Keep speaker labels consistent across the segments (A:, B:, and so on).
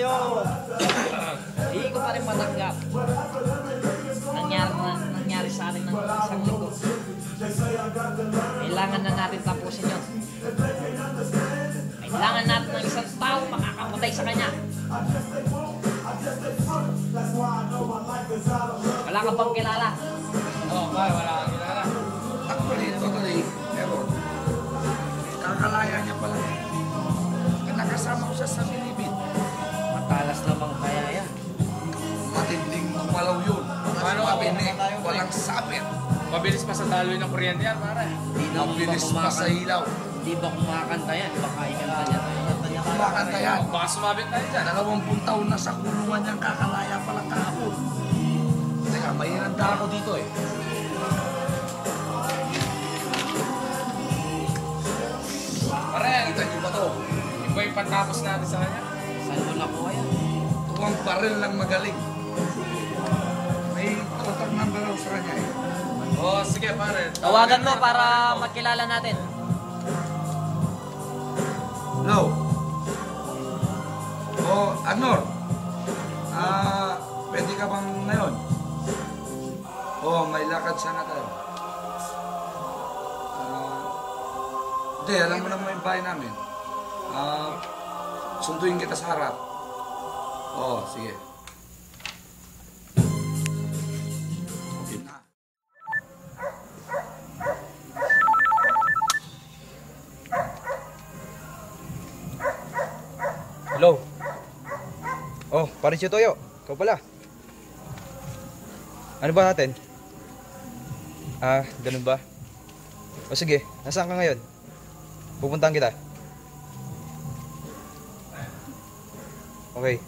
A: Ka
B: niyo, hindi ko pa rin matanggap. Nangyari, na, nangyari sa atin ng isang linggo. Kailangan na natin tapusin yun. Kailangan natin ng isang tao makakapatay sa kanya. Wala ka bang kilala?
A: Oo, oh, wala kang kilala.
C: Actually, totally, pero kakalaya niya pala. Nakasama ko siya sa Pilipin. Sabit.
A: Mabilis pa sa daloy ng kuryente yan, pare.
B: Di na
C: Ang bilis pa sa ilaw.
B: Di ba kumakanta yan? Baka ikanta niya.
C: Kumakanta yan.
A: Baka sumabit tayo dyan.
C: Dalawampung taon na sa kulungan niyang kakalaya pala kahapon. Teka, may inanda ako dito eh.
A: Pare,
C: Kita niyo ba to?
A: iba yung patapos natin sa kanya.
B: Saan mo nakuha yan?
C: Ito ang baril ng magaling. Sa kanya eh.
A: Oh, sige pare.
B: Tawagan mo para makilala natin.
C: Hello? Oh, Agnor? Ah, pwede ka bang ngayon? Oh, may lakad sana tayo. Ah, Hindi, alam mo naman yung bahay namin. Ah, sunduin kita sa harap. Oh, sige.
D: Oh, parin si Toyo. Ikaw pala. Ano ba natin? Ah, ganun ba? O sige, nasaan ka ngayon? Pupuntahan kita. Okay.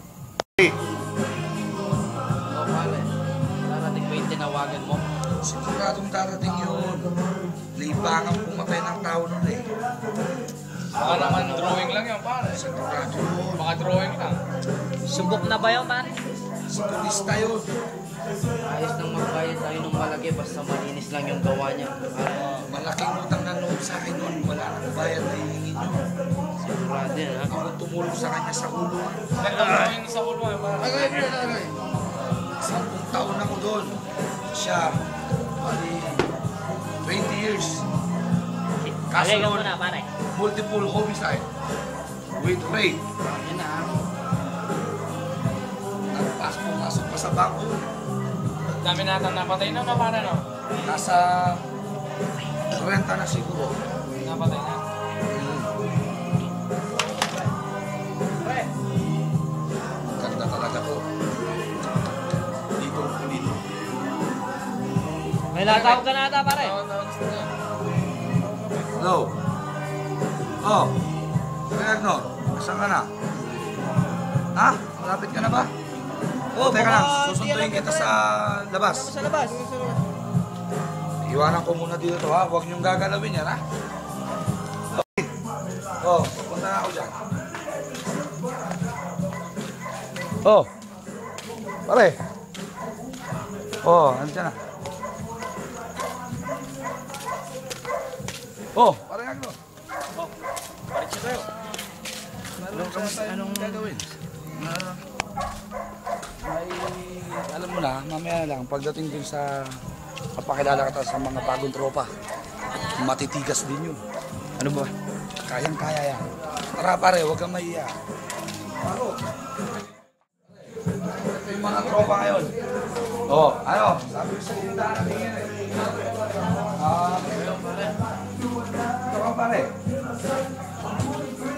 B: Oo, pare. Darating ba yung tinawagan mo?
C: Siguradong darating yun. Libangan pumatay ng tao nun eh.
A: Baka naman drawing lang yan, pare.
C: Sigurado.
A: Baka drawing lang.
B: Subok na ba yun, pare?
C: Sigurista yun.
B: Ayos nang magbayad tayo ng malaki basta malinis lang yung gawa niya. Pare,
C: Malaking utang na loob sa akin nun. Wala nang bayad na hihingin nyo.
B: sigurado yan, ha?
C: Ako tumulong sa kanya sa ulo.
A: Ganda drawing sa ulo eh, pare.
C: Agay, agay, agay. Sampung taon ako doon. Siya, bali, 20 years. Kaso
B: ka
C: nun, multiple homicide with rape.
B: Yan na, ha?
C: Nagpasok-pasok pa sa bangko.
A: Dami natin napatay na, no, pare, no?
C: Nasa 30 na siguro.
A: Napatay na.
C: Ganda talaga to. Dito, dito.
B: may latawag ka na ata, pare.
A: Tawag,
C: Oh, Agnor, saan ka na? Ha? Malapit ka na ba? Oh, teka lang, susunduin kita sa labas.
B: Sa labas.
C: Iwanan ko muna dito to ha, huwag niyong gagalawin yan ha. Okay. Oh, punta na ako dyan. Oh, pare. Oh, andyan na. Oh, pare Agnor.
A: Pare, siya tayo.
C: Anong, gagawin? Ah, may, alam mo na, mamaya lang, pagdating dun sa, kapakilala ka sa mga bagong tropa, matitigas din yun. Ano ba? Kayang-kaya yan. Tara pare, huwag kang mahiya. Paro. Ito yung mga tropa ngayon. Oh, ano? Sabi ko sa tindahan natin yan eh. Ah, ito ka pare.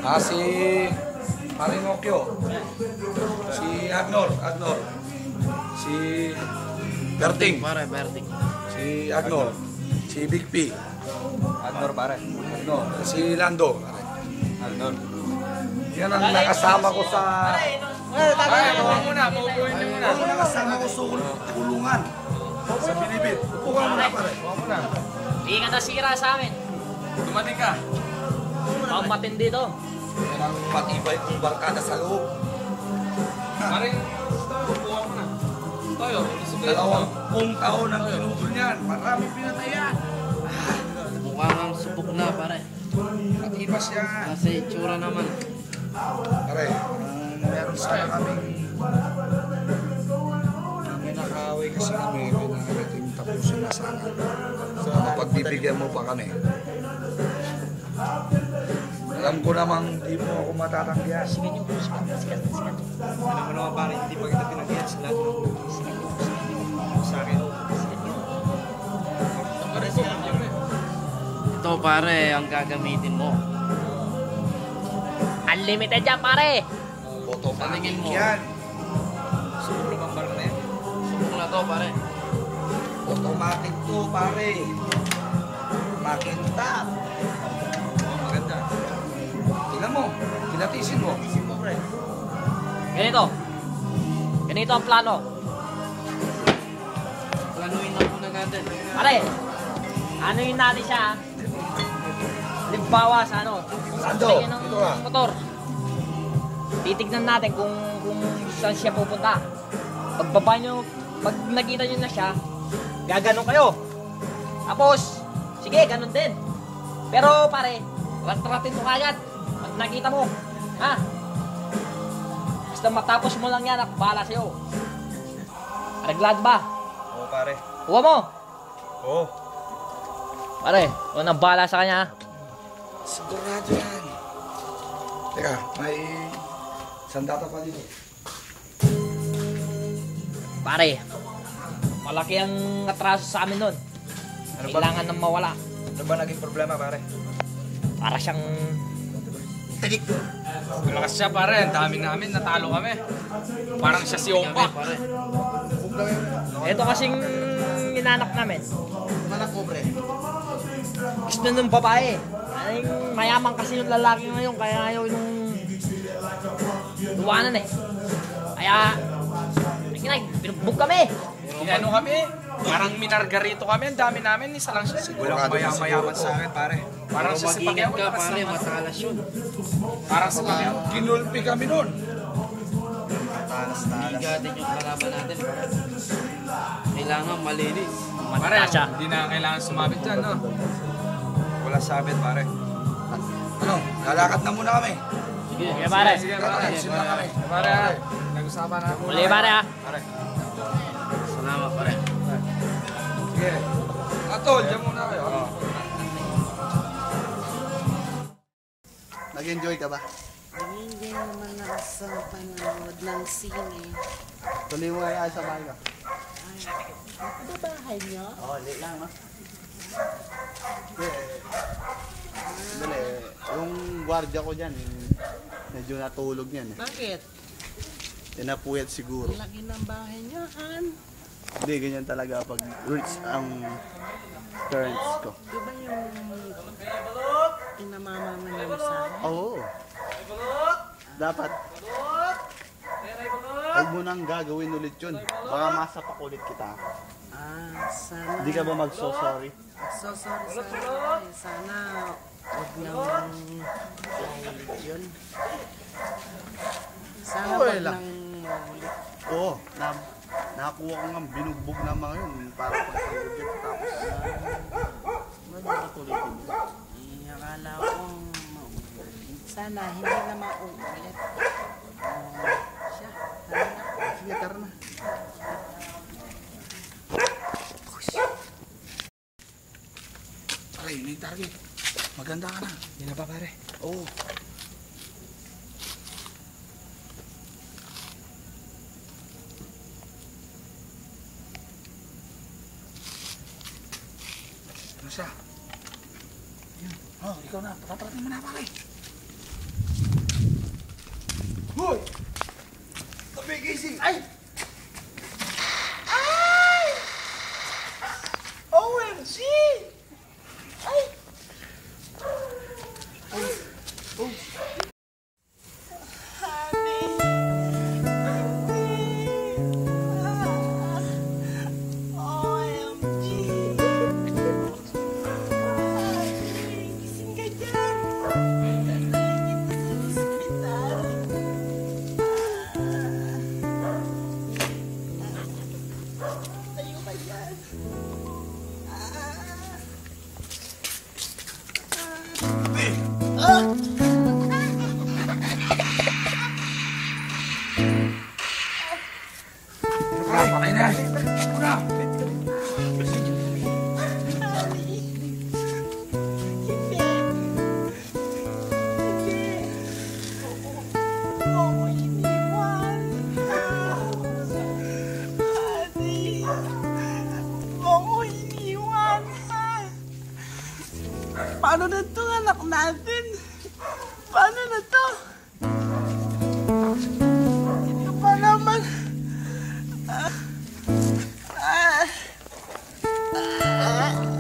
C: Ah, si Marinokyo. Si Agnor, Agnor. Si Berting.
B: Pare, Berting.
C: Si Agnor. Si Big P.
D: Agnor pare.
C: Agnor. Si Lando.
D: Agnor.
C: Yan ang nakasama ko sa...
A: Pare, upo muna, uupuin niyo muna.
C: Ang nakasama ko sa kul- kulungan. Sa Pilipit. Upo ka muna pare.
A: Upo muna.
B: Hindi ka nasira sa amin.
A: Dumating ka.
B: Ang matindi to.
C: Yan ang matibay kong barkada sa loob.
A: Tayo, upo ka muna. Tayo,
C: Dalawang pung taon ang pinutol niyan. Marami pinatayan.
B: Mukhang ang subok na, pare.
C: Matipas yan.
B: Kasi itsura naman.
C: Pare, um, meron sana kaming may nakaway kasi kami, may nakarating tapusin na sana. So, mapagbibigyan mo pa kami. Alam ko namang di mo ako matatanggihan.
B: Sige nyo, sige, sige, sige.
D: Alam mo naman pare, hindi pa kita pinagyan sa lahat ng sa akin.
B: Ito pare, ang gagamitin mo. Unlimited yan pare!
C: Automatic
B: mo.
C: yan.
D: Siguro bang barang na yan?
B: Subok na to pare.
C: Automatic to, pare. Makintab. Mo, kinatisin mo.
B: Ganito. Ganito ang plano.
E: Planuin na muna natin.
B: Pare, ano yun natin siya? ah? Halimbawa sa ano,
C: Sando, ito ah.
B: motor. Titignan natin kung kung saan siya pupunta. Pagbaba nyo, pag nakita nyo na siya, gaganon kayo. Tapos, sige, ganun din. Pero pare, rat-ratin mo kagad. Nakita mo, ha? Basta matapos mo lang yan, ako bahala sa'yo. Reglado ba?
D: Oo pare.
B: Huwa mo!
D: Oo.
B: Pare, unang bala sa kanya.
C: Sigurado yan. Teka, may sandata pa dito.
B: Pare, malaki ang atraso sa amin nun.
D: Ano ba,
B: Kailangan nang mawala.
D: ano ba naging problema pare?
B: Para siyang...
A: Malakas siya pare, ang dami namin, natalo kami. Parang siya si Opa.
B: Ito kasing inanak namin.
E: Mana kobre.
B: Gusto nung babae. Ay, mayaman kasi yung lalaki ngayon, kaya ayaw nung... Luwanan eh. Kaya... Nakinay, binugbog kami.
A: Ano kami? Parang minargarito kami, ang dami namin, isa lang siya.
D: Walang
C: Sigurado na
D: mayaman
C: siguro
D: sa akin pare.
A: Parang siya si Pacquiao.
E: ka pare, matalas yun.
A: Parang si Pacquiao.
C: Kinulpi kami nun.
D: Talas-talas.
E: Bigatin yung kalaban natin. pare. Kailangan malinis.
A: Pare, hindi na kailangan sumabit dyan, no?
D: Wala sabit pare.
C: Ano, lalakad na muna kami.
E: Sige.
B: Sige pare.
A: Sige, pare.
C: Kakaalisin na kami.
A: Pare, nag-usapan na.
B: Muli pare ah.
A: Pare.
C: Sige. Atol, dyan muna kayo.
F: Nag-enjoy ka ba?
G: Hindi naman ako sa panonood ng sine.
F: Tuloy mo kaya sa bahay ka.
G: Ano bahay niyo?
F: Oo, oh, late lang, no? Dali, yung gwardiya ko dyan, medyo natulog yan eh.
G: Bakit?
F: Tinapuyat siguro.
G: Ang laki ng bahay niyo, Han.
F: Hindi, ganyan talaga pag roots ang parents ko.
G: Di ba yung pinamamamanan mo sa akin?
F: Oo. Dapat. Huwag mo nang gagawin ulit yun. Baka masapak ulit kita.
G: Ah, sana.
F: Hindi ka ba mag-so-sorry?
G: So sorry sana. eh. Sana huwag nang maulit yun. Sana
F: Okay
G: huwag
F: lang.
G: nang maulit.
F: Oo. Na, nakakuha ko nga binugbog na mga yun para yun. Tapos,
G: na patulitin. Eh, akala ko. Sana hindi na maulit. Ah, siya. Tara na.
F: sige, tara na.
C: Pare, yun yung target. Maganda ka na.
D: Yan na ba pare?
C: Oo. Ano siya? Yun. Oh, ikaw na. Paparating mo na, pare. Hoy! Tabi, gising! Ay! Ay! OMG!
G: Uh, uh.